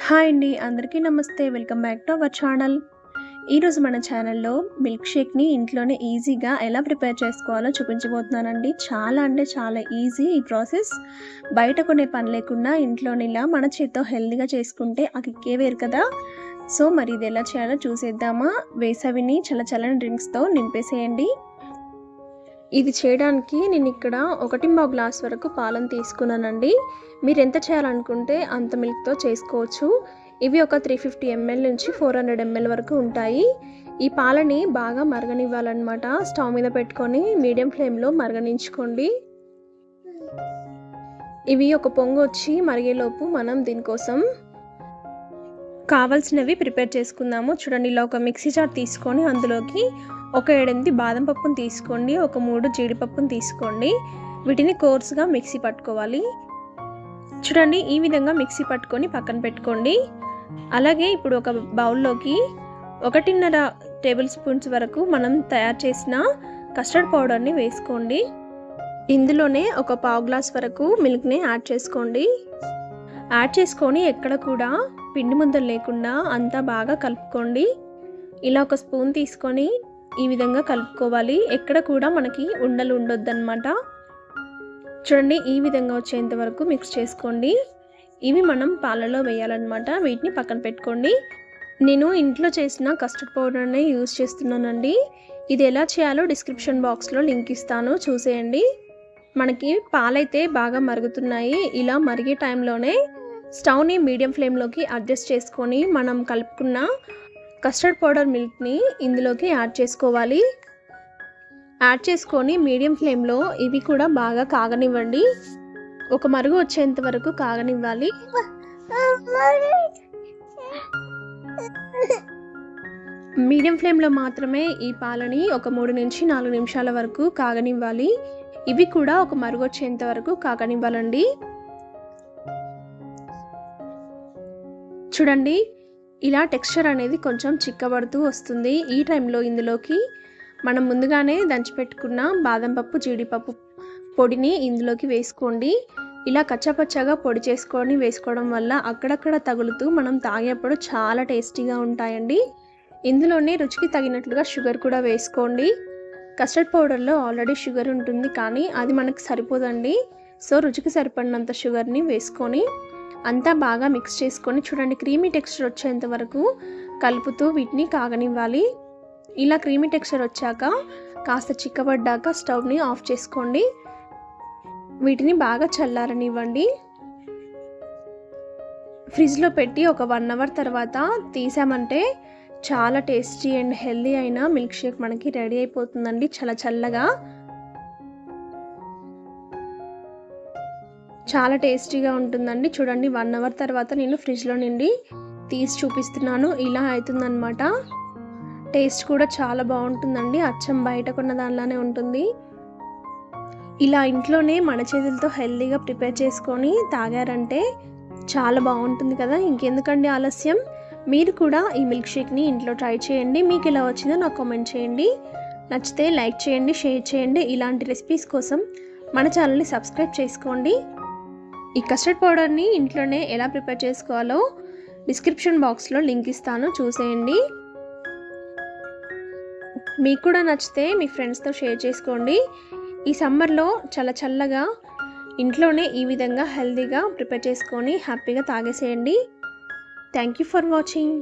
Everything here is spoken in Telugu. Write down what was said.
హాయ్ అండి అందరికీ నమస్తే. Welcome back to our channel. ఈరోజు మన ఛానల్లో మిల్క్ షేక్ని ఇంట్లోనే ఈజీగా ఎలా ప్రిపేర్ చేసుకోవాలో చూపించబోతున్నానండి. చాలా అంటే చాలా ఈజీ ఈ ప్రాసెస్. బయట కొనే పని లేకుండా ఇంట్లోనే ఇలా మన చేత్తో హెల్దీగా చేసుకుంటే ఆ కిక్కే వేరు కదా. సో మరి ఇది ఎలా చేయాలో చూసేద్దామా? వేసవిని చల్ల చల్లని డ్రింక్స్తో నింపేసేయండి. ఇది చేయడానికి నేను ఇక్కడ ఒకటి పావు గ్లాస్ వరకు పాలను తీసుకున్నానండి. మీరు ఎంత చేయాలనుకుంటే అంత మిల్క్తో చేసుకోవచ్చు. ఇవి ఒక త్రీ ఫిఫ్టీ ఎంఎల్ నుంచి ఫోర్ హండ్రెడ్ ఎంఎల్ వరకు ఉంటాయి. ఈ పాలని బాగా మరగనివ్వాలన్నమాట. స్టవ్ మీద పెట్టుకొని మీడియం ఫ్లేమ్లో మరగనించుకోండి. ఇవి ఒక పొంగు వచ్చి మరిగేలోపు మనం దీనికోసం కావాల్సినవి ప్రిపేర్ చేసుకుందాము. చూడండి ఇలా ఒక మిక్సీ జార్ తీసుకొని అందులోకి ఒక ఏడెనిమిది బాదం పప్పును తీసుకోండి ఒక మూడు జీడిపప్పును తీసుకోండి. వీటిని కోర్స్గా మిక్సీ పట్టుకోవాలి. చూడండి ఈ విధంగా మిక్సీ పట్టుకొని పక్కన పెట్టుకోండి. అలాగే ఇప్పుడు ఒక బౌల్లోకి ఒకటిన్నర టేబుల్ స్పూన్స్ వరకు మనం తయారు చేసిన కస్టర్డ్ పౌడర్ని వేసుకోండి. ఇందులోనే ఒక పావు గ్లాస్ వరకు మిల్క్ని యాడ్ చేసుకోండి. యాడ్ చేసుకొని ఎక్కడ కూడా పిండి ముద్దలు లేకుండా అంతా బాగా కలుపుకోండి. ఇలా ఒక స్పూన్ తీసుకొని ఈ విధంగా కలుపుకోవాలి. ఎక్కడ కూడా మనకి ఉండలు ఉండొద్దన్నమాట. చూడండి ఈ విధంగా వచ్చేంత వరకు మిక్స్ చేసుకోండి. ఇవి మనం పాలలో వేయాలన్నమాట. వీటిని పక్కన పెట్టుకోండి. నేను ఇంట్లో చేసిన కస్టర్డ్ పౌడర్ని యూజ్ చేస్తున్నానండి. ఇది ఎలా చేయాలో డిస్క్రిప్షన్ బాక్స్లో లింక్ ఇస్తాను. చూసేయండి. మనకి పాలైతే బాగా మరుగుతున్నాయి. ఇలా మరిగే టైంలోనే స్టవ్ని మీడియం ఫ్లేమ్లోకి అడ్జస్ట్ చేసుకొని మనం కలుపుకున్న కస్టర్డ్ పౌడర్ మిల్క్ని ఇందులోకి యాడ్ చేసుకోవాలి. యాడ్ చేసుకొని మీడియం ఫ్లేమ్లో ఇవి కూడా బాగా కాగనివ్వండి. ఒక మరుగు వచ్చేంత వరకు కాగనివ్వాలి. మీడియం ఫ్లేమ్లో మాత్రమే ఈ పాలని ఒక మూడు నుంచి నాలుగు నిమిషాల వరకు కాగనివ్వాలి. ఇవి కూడా ఒక మరుగు వచ్చేంత వరకు కాగనివ్వాలండి. చూడండి ఇలా టెక్స్చర్ అనేది కొంచెం చిక్కబడుతూ వస్తుంది. ఈ టైంలో ఇందులోకి మనం ముందుగానే దంచిపెట్టుకున్న బాదం పప్పు జీడిపప్పు పొడిని ఇందులోకి వేసుకోండి. ఇలా కచ్చపచ్చగా పొడి చేసుకొని వేసుకోవడం వల్ల అక్కడక్కడ తగులుతూ మనం తాగేప్పుడు చాలా టేస్టీగా ఉంటాయండి. ఇందులోనే రుచికి తగినట్లుగా షుగర్ కూడా వేసుకోండి. కస్టర్డ్ పౌడర్లో ఆల్రెడీ షుగర్ ఉంటుంది కానీ అది మనకు సరిపోదండి. సో రుచికి సరిపడినంత షుగర్ని వేసుకొని అంతా బాగా మిక్స్ చేసుకొని చూడండి క్రీమీ టెక్స్చర్ వచ్చేంత వరకు కలుపుతూ వీటిని కాగనివ్వాలి. ఇలా క్రీమీ టెక్స్చర్ వచ్చాక కాస్త చిక్కబడ్డాక స్టవ్ని ఆఫ్ చేసుకోండి. వీటిని బాగా చల్లారనివ్వండి. ఫ్రిడ్జ్లో పెట్టి ఒక వన్ అవర్ తర్వాత తీసామంటే చాలా టేస్టీ అండ్ హెల్దీ అయిన మిల్క్ షేక్ మనకి రెడీ అయిపోతుందండి చాలా చల్లగా. చాలా టేస్టీగా ఉంటుందండి. చూడండి వన్ అవర్ తర్వాత నేను ఫ్రిడ్జ్లో నుండి తీసి చూపిస్తున్నాను. ఇలా అవుతుందన్నమాట. టేస్ట్ కూడా చాలా బాగుంటుందండి. అచ్చం బయట కొన్న దానిలానే ఉంటుంది. ఇలా ఇంట్లోనే మన చేతులతో హెల్తీగా ప్రిపేర్ చేసుకొని తాగారంటే చాలా బాగుంటుంది కదా. ఇంకెందుకండి ఆలస్యం? మీరు కూడా ఈ మిల్క్ షేక్ని ఇంట్లో ట్రై చేయండి. మీకు ఎలా వచ్చిందో నాకు కామెంట్ చేయండి. నచ్చితే లైక్ చేయండి షేర్ చేయండి. ఇలాంటి రెసిపీస్ కోసం మన ఛానల్ని సబ్స్క్రైబ్ చేసుకోండి. ఈ కస్టర్డ్ పౌడర్ని ఇంట్లోనే ఎలా ప్రిపేర్ చేసుకోవాలో డిస్క్రిప్షన్ బాక్స్లో లింక్ ఇస్తాను చూసేయండి. మీకు కూడా నచ్చితే మీ ఫ్రెండ్స్తో షేర్ చేసుకోండి. ఈ సమ్మర్లో చాలా చల్లగా ఇంట్లోనే ఈ విధంగా హెల్తీగా ప్రిపేర్ చేసుకొని హ్యాపీగా తాగేసేయండి. Thank you for watching.